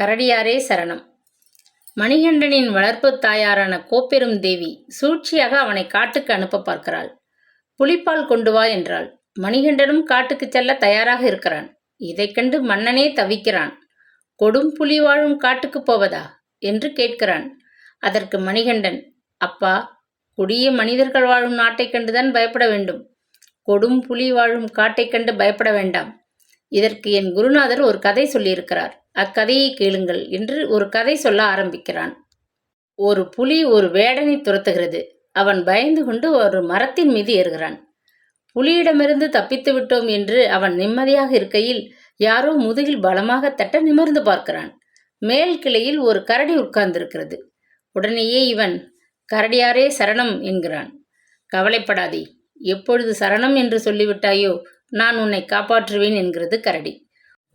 கரடியாரே சரணம். மணிகண்டனின் வளர்ப்புத் தாயாரான கோப்பெரும் தேவி சூழ்ச்சியாக அவனை காட்டுக்கு அனுப்ப பார்க்கிறாள். புலிப்பால் கொண்டு வா என்றாள். மணிகண்டனும் காட்டுக்குச் செல்ல தயாராக இருக்கிறான். இதைக் கண்டு மன்னனே தவிக்கிறான். கொடும் புலி வாழும் காட்டுக்குப் போவதா? என்று கேட்கிறான். அதற்கு மணிகண்டன் அப்பா கொடிய மனிதர்கள் வாழும் நாட்டைக் கண்டுதான் பயப்பட வேண்டும். கொடும் புலி வாழும் காட்டைக் கண்டு பயப்பட வேண்டாம். இதற்கு என் குருநாதர் ஒரு கதை சொல்லியிருக்கிறார். அக்கதையை கேளுங்கள் என்று ஒரு கதை சொல்ல ஆரம்பிக்கிறான். ஒரு புலி ஒரு வேடனை துரத்துகிறது. அவன் பயந்து கொண்டு ஒரு மரத்தின் மீது ஏறுகிறான். புலியிடமிருந்து தப்பித்து விட்டோம் என்று அவன் நிம்மதியாக இருக்கையில் யாரோ முதுகில் பலமாக தட்ட நிமிர்ந்து பார்க்கிறான். மேல் கிளையில் ஒரு கரடி உட்கார்ந்திருக்கிறது. உடனேயே இவன் கரடியாரே சரணம் என்கிறான். கவலைப்படாதே எப்பொழுது சரணம் என்று சொல்லிவிட்டாயோ நான் உன்னை காப்பாற்றுவேன் என்கிறது கரடி.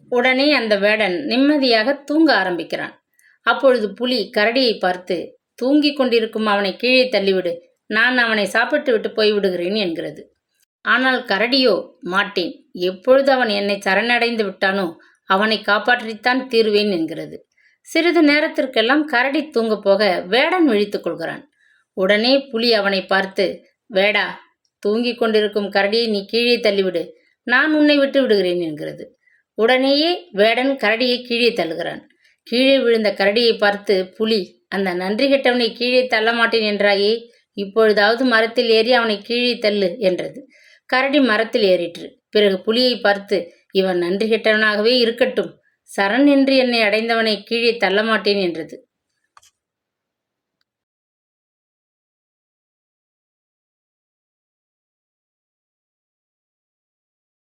உடனே அந்த வேடன் நிம்மதியாக தூங்க ஆரம்பிக்கிறான். அப்பொழுது புலி கரடியை பார்த்து தூங்கிக் கொண்டிருக்கும் அவனை கீழே தள்ளிவிடு. நான் அவனை சாப்பிட்டு விட்டு போய்விடுகிறேன் என்கிறது. ஆனால் கரடியோ மாட்டேன். எப்பொழுது அவன் என்னை சரணடைந்து விட்டானோ அவனை காப்பாற்றித்தான் தீருவேன் என்கிறது. சிறிது நேரத்திற்கெல்லாம் கரடி தூங்கப் போக வேடன் விழித்துக் கொள்கிறான். உடனே புலி அவனை பார்த்து வேடா தூங்கிக் கொண்டிருக்கும் கரடியை நீ கீழே தள்ளிவிடு. நான் உன்னை விட்டு விடுகிறேன் என்கிறது. உடனேயே வேடன் கரடியை கீழே தள்ளுகிறான். கீழே விழுந்த கரடியை பார்த்து புலி அந்த நன்றி கெட்டவனை கீழே தள்ள மாட்டேன் என்றாயே இப்பொழுதாவது மரத்தில் ஏறி அவனை கீழே தள்ளு என்றது. கரடி மரத்தில் ஏறிற்று. பிறகு புலியை பார்த்து இவன் நன்றி கெட்டவனாகவே இருக்கட்டும். சரண் என்று என்னை அடைந்தவனை கீழே தள்ள மாட்டேன் என்றது.